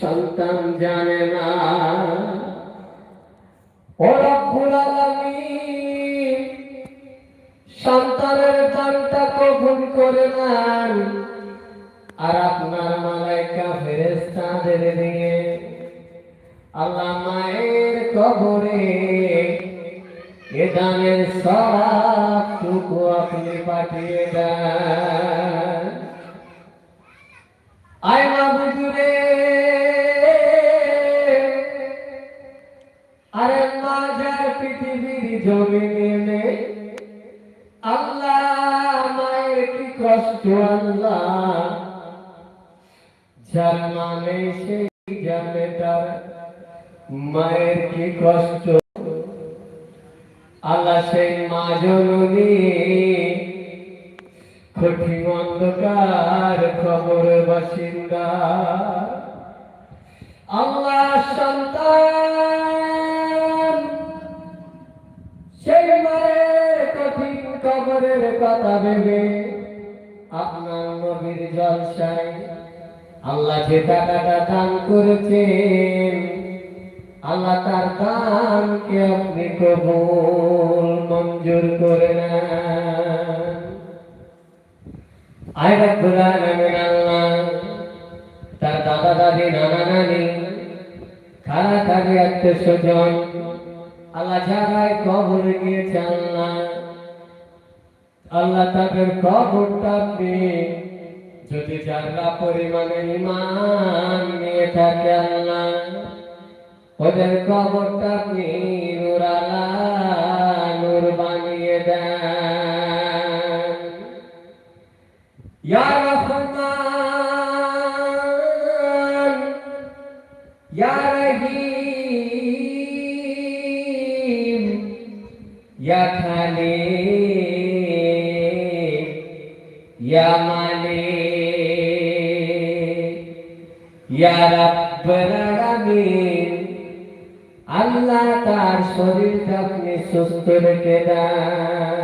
সন্তান জানে না। ও রব্বুল সন্তানের দানটা করে আর আপনার মালাইকা ফেরেস্তাদের দিয়ে আল্লাহ মায়ের কবরে এ দানের সবটুকু আপনি পাঠিয়ে দেন। পৃথিবীর জমিনে আল্লাহ মায়ের কি কষ্ট, আল্লাহ। যার মানে সেই জানে তার মায়ের কি কষ্ট। আল্লাহ সেই মা জননী। কঠিন অন্ধকার, খবর বাসিন্দা। আল্লাহ সন্তান কঠিন কথা ভেবে আপনার নবীর জলসায় আল্লাহ যে টাকাটা দান করেছেন, আল্লাহ তার দানকে আপনি কবুল মঞ্জুর করে নেন। আয় রব্বুল আলামিন আল্লাহ, তার দাদা দাদি নানা নানি খালা খালি আত্মীয় স্বজন আল্লাহ যারাই কবরে গিয়েছে আল্লাহ আল্লাহ তাদের কবরটা যদি যারা পরিমাণে ইমান নিয়ে থাকে আল্লাহ, ওদের কবরটা আপনি নূর বানিয়ে দেন। ইয়া রহমান ইয়া মালিক ইয়া রাব্বুল আলামিন আল্লাহ তার শরীরটা আপনি সুস্থ রেখে দেন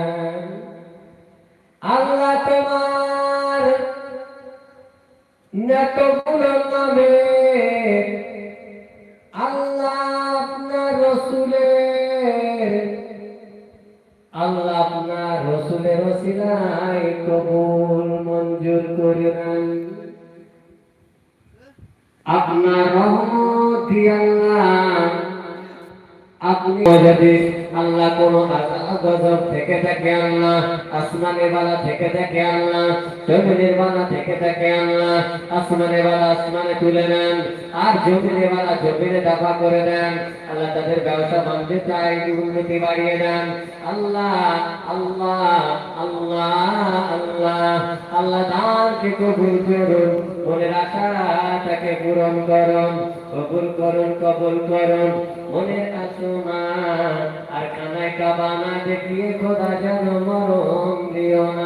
আল্লাহ আপনার রসুলের ওসিলায় কবুল মঞ্জুর করে নেন আপনার রহমত আল্লাহ আপনি যদি আল্লাহ কোন থেকে থাকে আসমানের বালা থেকে থাকে জমিনের বালা থেকে থাকে আসমানের বালা আসমানে তুলে নেন, আর জমিনের বালা জমিনে দাফা করে দেন। আল্লাহ তাদের ব্যবসা উন্নতি বাড়িয়ে দেন। আল্লাহ আল্লাহ আল্লাহ আল্লাহ আল্লাহ দানকে কবুল করুন পূরণ করুন, কবুল করুন কবুল করুন। মনের আর কানায় কাবানা দেখিয়ে খোদা যেন মরম দিও না।